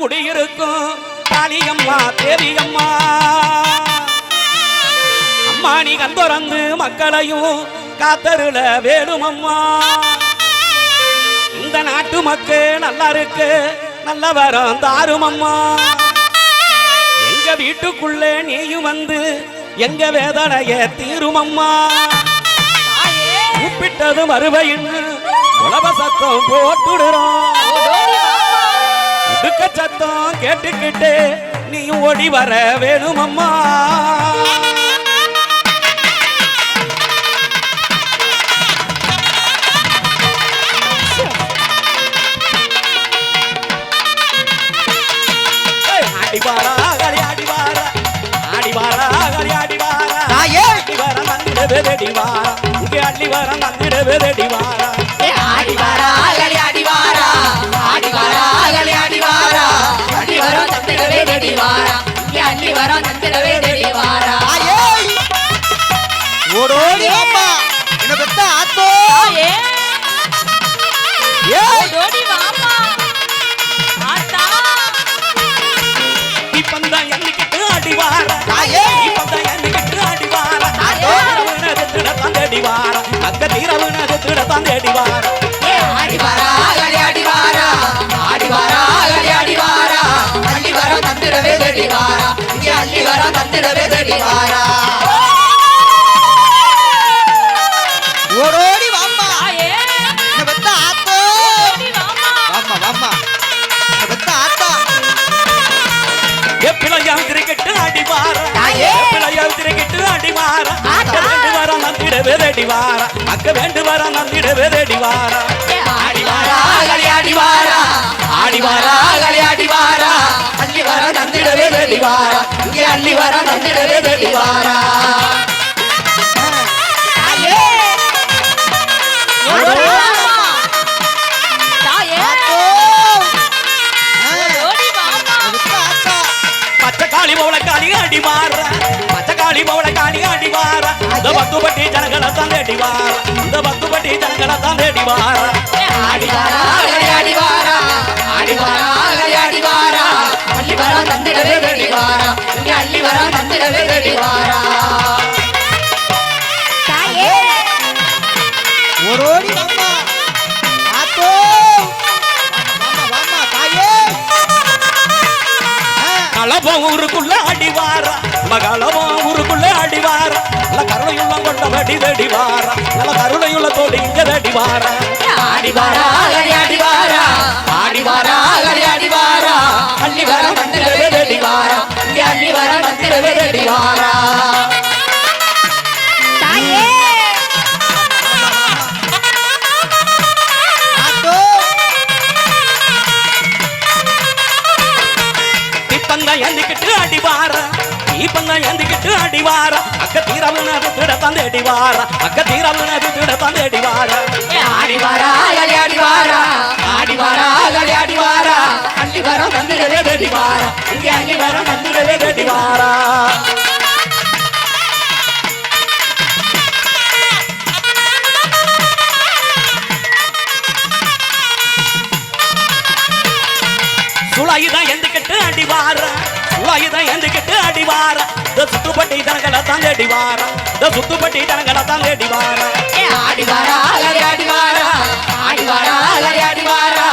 குடியிருக்கும் காளியம்மா தேவியம்மா. அம்மா நீ கந்தொறந்து மக்களையும் காத்தருள வேணுமம்மா. இந்த நாட்டு மக்கள் நல்லா இருக்கு நல்ல வரம் தாருமம்மா. எங்க வீட்டுக்குள்ளே நீயும் வந்து எங்க வேதனைய தீருமம்மா. கூப்பிட்டது மறுபையின்னு உலக சத்தம் போட்டுடுறோம். உடுக்க சத்தம் கேட்டுக்கிட்டு நீ ஓடி வர வேணுமம்மா ஏய், ஆடி வாரா, அகடி ஆடி வாரா. ஆடி வாரா, அகடி ஆடி வாரா. வாரா. அங்க தீரவுனது திடத்தான் தேடி வாரா. ஏ ஆடி அள்ளி தந்திடவே இங்கே அள்ளி தந்திடவே நந்திடவே ரெடி வாரா. அக்க வேண்டு வர நந்திடவே ரெடி வாரா. ஆடி வாரா அகலி ஆடி வாரா ஆடி வாரா அகலி ஆடி வாரா. அள்ளி வர தந்திடவே தேடி வாரா இங்கே அள்ளி வர தந்திடவே தேடி வாரா. தாயே. ஓடி வாமா. தாயே. ஆத்தோ ஓடி வாமா. என்ன பெத்த ஆத்தா பச்சை காளி பவள காளி ஆடி வாரா. பச்சை காளி பவள காளி ஆடி வாரா. இந்த பத்துப்பட்டி ஜனங்களை தான் தேடி வாரா. இந்த பத்துப்பட்டி ஜனங்களை தான் தேடி வாரா. ஆடி வாரா அகலி ஆடி வாரா ஆடி வாரா அகலி ஆடி வாரா அள்ளி வர தந்திடவே தேடி வாரா இங்கே அள்ளி வர தந்திடவே தேடி வாரா தாயே. ஓடோடி வாம்மா ஆத்தோ. வாம்மா வாம்மா தாயே. களபம் ஊருக்குள்ள ஆடி வாரா. மகளபம் கருணையுள்ள கொண்ட வெடி வாரா. நல்ல கருணையுள்ள தோடி இங்க வெடி வாரா. ஆடி வாரா அகடி ஆடி வாரா ஆடி வாரா அகடி ஆடி வாரா அள்ளி வர மந்திர வெடி வாரா இங்கே அள்ளி வர மந்திர வெடி வாரா எந்திக்கிட்டு ஆடி வாரா. இப்பந்தான் எந்திக்கிட்டு ஆடி வாரா. அக்க தீரவுனது திடத்தான் தேடி வாரா. அக்க தீரவுனது திடத்தான் தேடி வாரா. ஆடி வாரா அகடி ஆடி வாரா ஆடி வாரா அகடி ஆடி வாரா அள்ளி வர மந்திரவே தேடி வாரா இங்கே அள்ளி வர மந்திரவே தேடி வாரா சுளாயுதான் எந்திக்கிட்டு ஆடி வாரா. இதன் எந்துக்கிட்டு அடிவார. இந்த சுத்துப்பட்டி தனங்களை தான் தேடிவார இந்த சுத்துப்பட்டி தனங்களை தான் தேடிவார அடிவாரா அலறி அடிவாரா அடிவாரா அலறி அடிவாரா